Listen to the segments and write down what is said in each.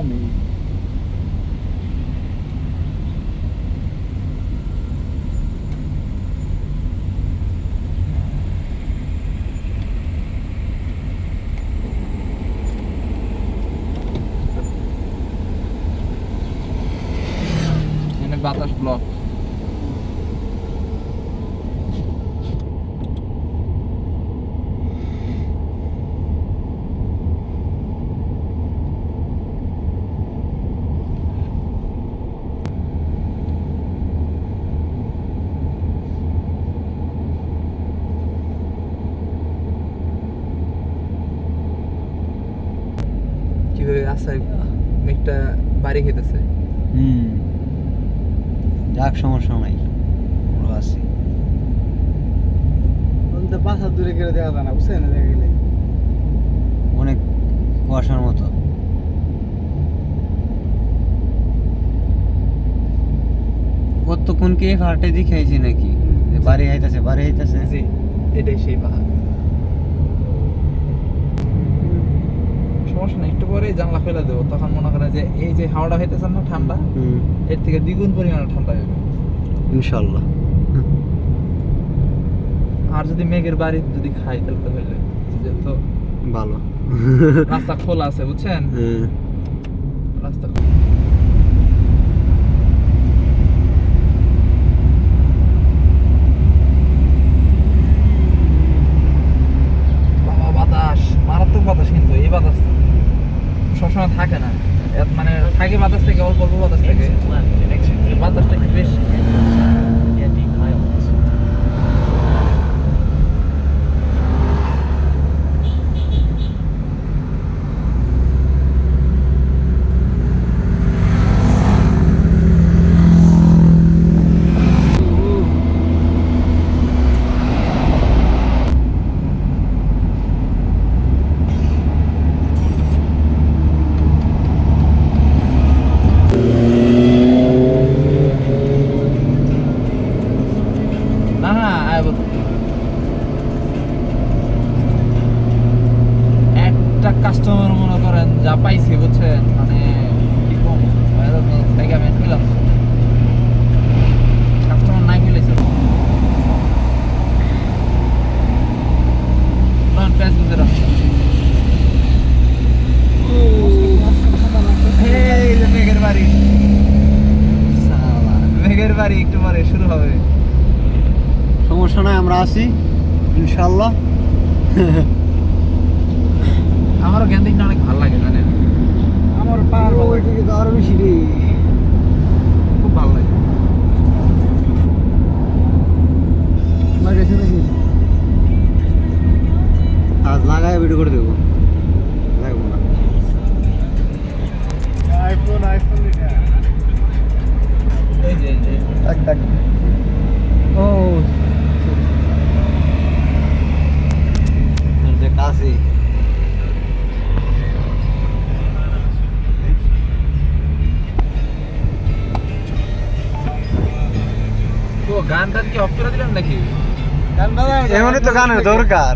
kami. Yung nagbatas blocks. মেঘটা বাড়ি খেতেছে। হুম। যাক সমস্যা নাই। আমরা আছি। দূরে গেলে দেখা যায় না বুঝছেন? গেলে। অনেক কুয়াশার মতো। কতক্ষণ কে হাটে দেখাইছি নাকি? বাড়ি আইতাছে বাড়ি আইতাছে। জি এটাই সেই পাহাড়। সমস্যা নেই। একটু পরে জানলা ফেলে দেবো। তখন মনে করেন যে এই যে হাওড়া হইতেছে না ঠান্ডা এর থেকে দ্বিগুণ পরিমাণে ঠান্ডা হবে ইনশাল্লাহ। আর যদি মেঘের বাড়ি যদি খাই তাহলে তো হইলে। তো ভালো। রাস্তা খোলা আছে বুঝছেন? হ্যাঁ। রাস্তা খোলা বাবা বাতাস মারাত্মক বাতাস কিন্তু এই বাতাস সবসময় থাকে না। মানে থাকে বাতাস থেকে অল্প অল্প বাতাস থেকে। বাতাসটা একটু বেশ না না আয় বল। একটা কাস্টমার মনে করেন যা পাইছি বুঝছেন? মানে কি কম? থেকে আমি পেলাম কাস্টমার নাই মিলেছে প্যাস বুঝে রাখছি মেঘের বাড়ি। মেঘের বাড়ি একটু পরে শুরু হবে। সমস্যা নাই আমরা আছি ইনশাল্লাহ আমারও জ্ঞান দিন অনেক ভালো লাগে জানেন আমার পাহাড় ভালো লাগে। ওইদিকে তো আরও বেশি গান টান কি অফ করে দিলেন নাকি? গান বাজায় এমনই তো গানের দরকার।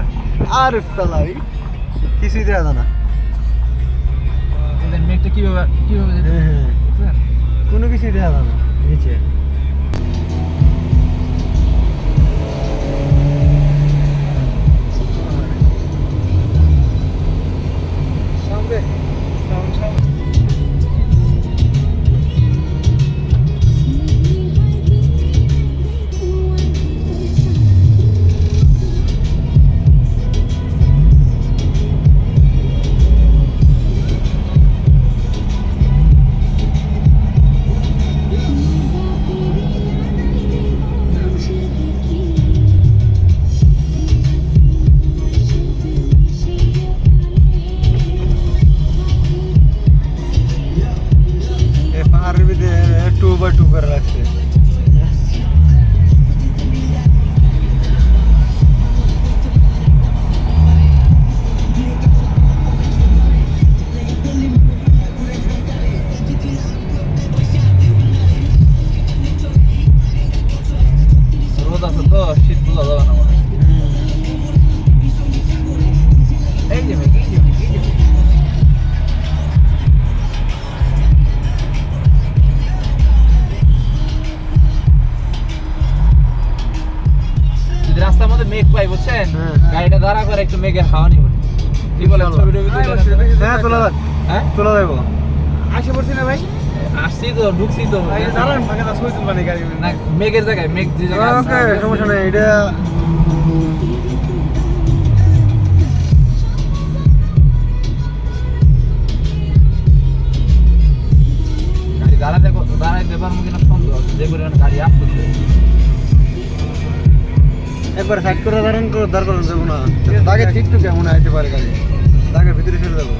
আর ফেলাই। কিছুই দেওয়া যায় না। মেঘটা কীভাবে কীভাবে হ্যাঁ হ্যাঁ। কোনো কিছুই দেওয়া যায় না নিচে। বুঝছেন হ্যাঁ। গাড়িটা দাঁড়া করে একটু মেঘের হাওয়া নিব। কি বলে ছবি টবি তুলে হ্যাঁ, হ্যাঁ তোলা হ্যাঁ? তোলা যাব আসে পড়ছি না ভাই? আসছি তো ঢুকছি তো। এই দাঁড়ান ফাঁকে তুলবানি গাড়ি? না মেঘের জায়গায় মেঘ যে জায়গায় ওকে সমস্যা নেই এটা একবার সাইড করে করে না। তাকে ঠিক তো কেমন আইতে পারে গাড়ি তাকে ভিতরে ফেলে দেবো